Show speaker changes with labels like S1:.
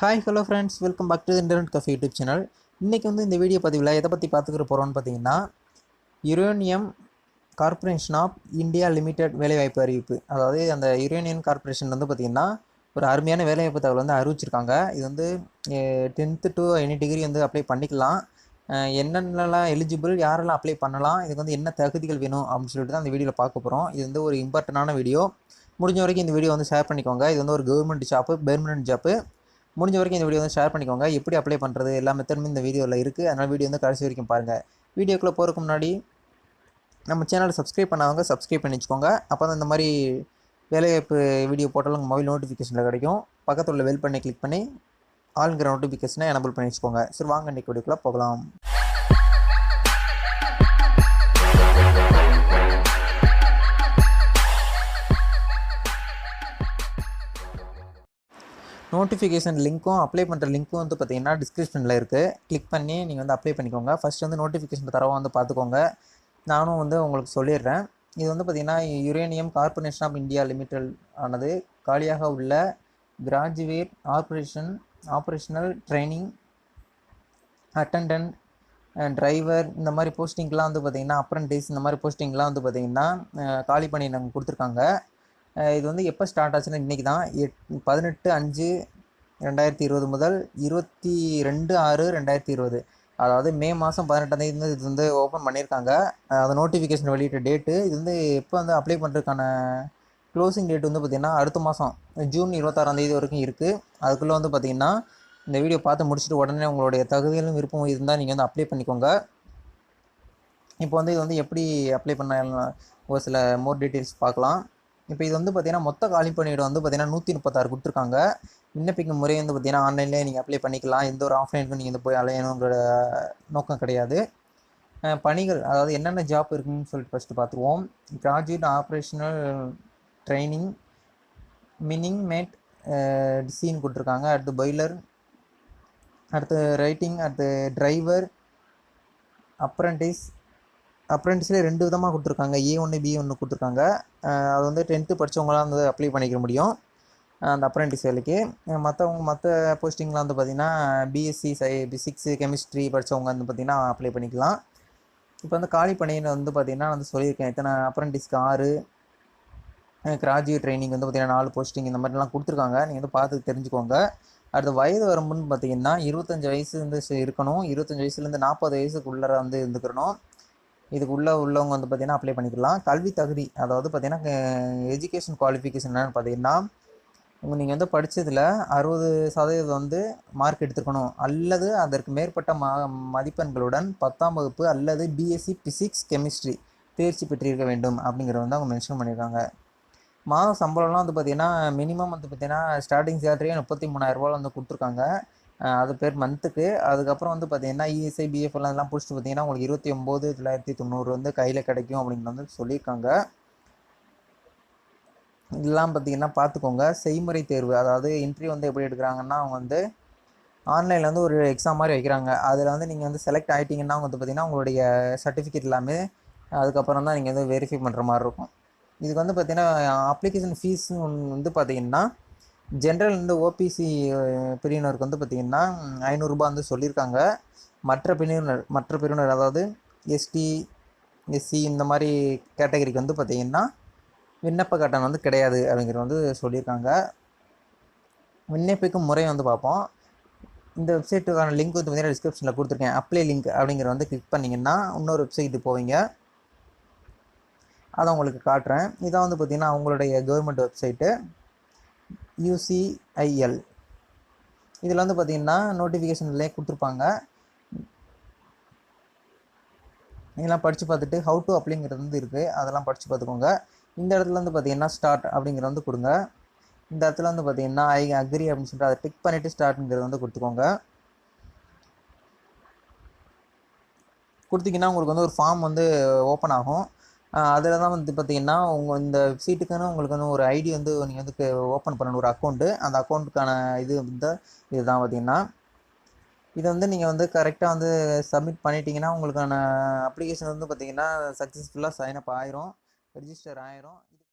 S1: Hi hello friends welcome back to internet cafe YouTube channel இன்றைக்கி வந்து இந்த video பதிவில் எதை பற்றி பார்த்துக்கிற போகிறோம்னு பார்த்தீங்கன்னா uranium corporation of India limited வேலைவாய்ப்பு அறிவிப்பு. அதாவது அந்த யுரேனியன் கார்ப்பரேஷன் வந்து பார்த்திங்கன்னா ஒரு அருமையான வேலைவாய்ப்பு தகவல் வந்து அறிவிச்சிருக்காங்க. இது வந்து டென்த்து டு எனி டிகிரி வந்து அப்ளை பண்ணிக்கலாம். என்னென்னலாம் எலிஜிபிள் யாரெல்லாம் அப்ளை பண்ணலாம் இதுக்கு வந்து என்ன தகுதிகள் வேணும் அப்படின்னு சொல்லிட்டு தான் அந்த வீடியோவில் பார்க்க போகிறோம் இது வந்து ஒரு இம்பார்ட்டண்டான வீடியோ முடிஞ்ச வரைக்கும் இந்த வீடியோ வந்து ஷேர் பண்ணிக்கோங்க. இது வந்து ஒரு கவர்மெண்ட் ஜாப்பு பெர்மனன்ட் ஜாப்பு முடிஞ்ச வரைக்கும் இந்த வீடியோ வந்து ஷேர் பண்ணிக்கோங்க. எப்படி அப்ளை பண்ணுறது எல்லா மெத்தடுமே இந்த வீடியோவில் இருக்குது அதனால் வீடியோ வந்து கடைசி வரைக்கும் பாருங்கள் வீடியோக்குள்ளே போகிறதுக்கு முன்னாடி நம்ம சேனலை சப்ஸ்கிரைப் பண்ணாதவங்க சப்ஸ்கிரைப் பண்ணி வச்சுக்கோங்க. அப்போ தான் இந்த மாதிரி வேலைவாய்ப்பு வீடியோ போட்டாலும் உங்கள் மொபைல் நோட்டிஃபிகேஷனில் கிடைக்கும். பக்கத்தில் உள்ள வெல் பண்ணி கிளிக் பண்ணி ஆளுங்கிற நோட்டிஃபிகேஷனை எனபிள் பண்ணி வச்சுக்கோங்க. சரி வாங்க இன்றைக்கு வீடியோக்குள்ளே போகலாம். நோட்டிஃபிகேஷன் லிங்க்கும் அப்ளை பண்ணுற லிங்க்கும் வந்து பார்த்திங்கன்னா டிஸ்கிரிப்ஷனில் இருக்குது கிளிக் பண்ணி நீங்கள் வந்து அப்ளை பண்ணிக்கோங்க. ஃபஸ்ட் வந்து நோட்டிஃபிகேஷன் தரவை வந்து பார்த்துக்கோங்க நானும் வந்து உங்களுக்கு சொல்லிடுறேன். இது வந்து பார்த்திங்கன்னா uranium corporation of India limited ஆனது காலியாக உள்ள graduate operation operational training attendant driver இந்த மாதிரி போஸ்டிங்லாம் வந்து பார்த்திங்கன்னா அப்ரண்டிஸ் இந்த மாதிரி போஸ்டிங்லாம் வந்து பார்த்திங்கன்னா காலி பண்ணி நாங்கள் கொடுத்துருக்காங்க. இது வந்து எப்போ ஸ்டார்ட் ஆச்சுன்னா இன்றைக்கி தான். எட் பதினெட்டு அஞ்சு ரெண்டாயிரத்தி இருபது முதல் இருபத்தி ரெண்டு ஆறு ரெண்டாயிரத்தி இருபது. அதாவது மே மாதம் பதினெட்டாம் தேதி வந்து இது வந்து ஓப்பன் பண்ணியிருக்காங்க. அஹ், அது நோட்டிஃபிகேஷன் வெளியிட்ட டேட்டு இது வந்து எப்போ வந்து அப்ளை பண்ணுறதுக்கான க்ளோசிங் டேட் வந்து பார்த்திங்கன்னா அடுத்த மாதம் ஜூன் இருபத்தாறாம் தேதி வரைக்கும் இருக்குது அதுக்குள்ளே வந்து பார்த்திங்கன்னா இந்த வீடியோ பார்த்து முடிச்சுட்டு உடனே உங்களுடைய தகுதிகளும் விருப்பம் இருந்தால் நீங்கள் வந்து அப்ளை பண்ணிக்கோங்க. இப்போ வந்து இது வந்து எப்படி அப்ளை பண்ண ஒரு சில மோர் டீட்டெயில்ஸ் பார்க்கலாம். இப்போ இது வந்து பார்த்தீங்கன்னா மொத்த காலி பணியிடம் வந்து பார்த்தீங்கன்னா நூற்றி முப்பத்தாறு கொடுத்துருக்காங்க. விண்ணப்பிக்கும் முறை வந்து பார்த்தீங்கன்னா ஆன்லைன்லேயே நீங்கள் அப்ளை பண்ணிக்கலாம். எந்த ஒரு ஆஃப்லைனுக்கும் நீங்கள் வந்து போய் அலையணுங்கிற நோக்கம் கிடையாது. பணிகள் அதாவது என்னென்ன ஜாப் இருக்குன்னு சொல்லிட்டு ஃபஸ்ட்டு பார்த்துருவோம். Graduate operational training mining mate scene கொடுத்துருக்காங்க. அடுத்து பாய்லர் அடுத்து ரைட்டிங் அடுத்து டிரைவர் அப்ரண்டிஸ் அப்ரெண்டிஸ்லேயே ரெண்டு விதமாக கொடுத்துருக்காங்க. ஏ ஒன்று பி ஒன்று கொடுத்துருக்காங்க. அது வந்து டென்த்து படித்தவங்களாம் வந்து அப்ளை பண்ணிக்க முடியும். அந்த அப்ரெண்டிஸ் வேலைக்கு. மற்றவங்க மற்ற போஸ்டிங்லாம் வந்து பார்த்திங்கன்னா பிஎஸ்சி சை பிசிக்ஸு கெமிஸ்ட்ரி படித்தவங்க வந்து பார்த்திங்கன்னா அப்ளை பண்ணிக்கலாம். இப்போ வந்து காலி பணியில் வந்து பார்த்திங்கன்னா வந்து சொல்லியிருக்கேன். இத்தனை அப்ரெண்டிஸ்க்கு ஆறு கிராஜுவேட் ட்ரைனிங் வந்து பார்த்திங்கன்னா நாலு போஸ்டிங் இந்த மாதிரிலாம் கொடுத்துருக்காங்க. நீங்கள் வந்து பார்த்து தெரிஞ்சுக்கோங்க. அடுத்து வயது வரம்புன்னு பார்த்தீங்கன்னா இருபத்தஞ்சி வயசு வந்து இருக்கணும். இருபத்தஞ்சி வயசுலேருந்து நாற்பது வயசுக்குள்ளே வந்து இருந்துக்கிறணும் இதுக்குள்ளே உள்ளவங்க வந்து பார்த்திங்கன்னா அப்ளை பண்ணிக்கலாம். கல்வி தகுதி அதாவது பார்த்திங்கன்னா எஜுகேஷன் குவாலிஃபிகேஷன் என்னென்னு பார்த்தீங்கன்னா நீங்கள் வந்து படித்ததில் அறுபது சதவீதம் வந்து மார்க் எடுத்துருக்கணும். அல்லது அதற்கு மேற்பட்ட ம மதிப்பெண்களுடன் பத்தாம் வகுப்பு அல்லது பிஎஸ்சி பிசிக்ஸ் கெமிஸ்ட்ரி தேர்ச்சி பெற்றிருக்க வேண்டும் அப்படிங்கிறத வந்து அவங்க மென்ஷன் பண்ணியிருக்காங்க மாத சம்பளம்லாம் வந்து பார்த்தீங்கன்னா மினிமம் வந்து பார்த்தீங்கன்னா ஸ்டார்டிங் சேலரியே முப்பத்தி மூணாயிரரூபாவில் வந்து கொடுத்துருக்காங்க. அது பேர் மந்த்துக்கு. அதுக்கப்புறம் வந்து பார்த்தீங்கன்னா இஎஸ்ஐ பிஎஃப் எல்லாம் இதெல்லாம் பிடிச்சிட்டு பார்த்தீங்கன்னா உங்களுக்கு இருபத்தி ஒம்பது தொள்ளாயிரத்தி தொண்ணூறு வந்து கையில் கிடைக்கும் அப்படின்னு வந்து சொல்லியிருக்காங்க. இதெல்லாம் பார்த்தீங்கன்னா பார்த்துக்கோங்க செய்முறை தேர்வு அதாவது இன்டர்வியூ வந்து எப்படி எடுக்கிறாங்கன்னா அவங்க வந்து ஆன்லைனில் வந்து ஒரு எக்ஸாம் மாதிரி வைக்கிறாங்க. அதில் வந்து நீங்கள் வந்து செலக்ட் ஆகிட்டீங்கன்னா வந்து பார்த்தீங்கன்னா உங்களுடைய சர்டிஃபிகேட் எல்லாமே அதுக்கப்புறம் தான் நீங்கள் வந்து வெரிஃபை பண்ணுற மாதிரி இருக்கும். இதுக்கு வந்து பார்த்தீங்கன்னா அப்ளிகேஷன் ஃபீஸ் வந்து பார்த்தீங்கன்னா ஜென்ரல் வந்து ஓபிசி பிரிவினருக்கு வந்து பார்த்தீங்கன்னா ஐநூறுரூபா வந்து சொல்லியிருக்காங்க. மற்ற பிரிவினர் மற்ற பிரிவினர் அதாவது எஸ்டி எஸ்சி இந்த மாதிரி கேட்டகரிக்கு வந்து பார்த்தீங்கன்னா விண்ணப்ப கட்டணம் வந்து கிடையாது அப்படிங்கிறது வந்து சொல்லியிருக்காங்க. விண்ணப்பிக்கும் முறை வந்து பார்ப்போம். இந்த வெப்சைட்டுக்கான லிங்க் வந்து பார்த்தீங்கன்னா டிஸ்கிரிப்ஷனில் கொடுத்துருக்கேன். அப்ளை லிங்க் அப்படிங்கிற வந்து கிளிக் பண்ணிங்கன்னா இன்னொரு வெப்சைட்டு போவீங்க. அதை உங்களுக்கு காட்டுறேன். இதான் வந்து பார்த்திங்கன்னா அவங்களுடைய கவர்மெண்ட் வெப்சைட்டு யூசிஐஎல் இதில் வந்து பார்த்திங்கன்னா நோட்டிஃபிகேஷன்லேயே கொடுத்துருப்பாங்க. இதெல்லாம் படித்து பார்த்துட்டு ஹவு டு அப்ளைங்கிறது வந்து இருக்குது அதெல்லாம் படித்து பார்த்துக்கோங்க. இந்த இடத்துல வந்து பார்த்தீங்கன்னா ஸ்டார்ட் அப்படிங்கிறது வந்து கொடுங்க. இந்த இடத்துல வந்து பார்த்தீங்கன்னா ஐ அக்ரி அப்படின்னு சொல்லிட்டு அதை டிக் பண்ணிவிட்டு ஸ்டார்ட்ங்கிறது வந்து கொடுத்துக்கோங்க. கொடுத்தீங்கன்னா உங்களுக்கு வந்து ஒரு ஃபார்ம் வந்து ஓப்பன் ஆகும். அதில் தான் வந்து பார்த்தீங்கன்னா உங்கள் இந்த வெப்சைட்டுக்குன்னு உங்களுக்கு வந்து ஒரு ஐடி வந்து நீங்கள் வந்து ஓப்பன் பண்ணணும் ஒரு அக்கௌண்ட்டு அந்த அக்கௌண்ட்டுக்கான இது வந்து இதுதான் பார்த்தீங்கன்னா இதை வந்து நீங்கள் வந்து கரெக்டாக வந்து சப்மிட் பண்ணிட்டீங்கன்னா உங்களுக்கான அப்ளிகேஷன் வந்து பார்த்தீங்கன்னா சக்ஸஸ்ஃபுல்லாக சைன் அப் ஆயிரும் ரிஜிஸ்டர் ஆயிரும்.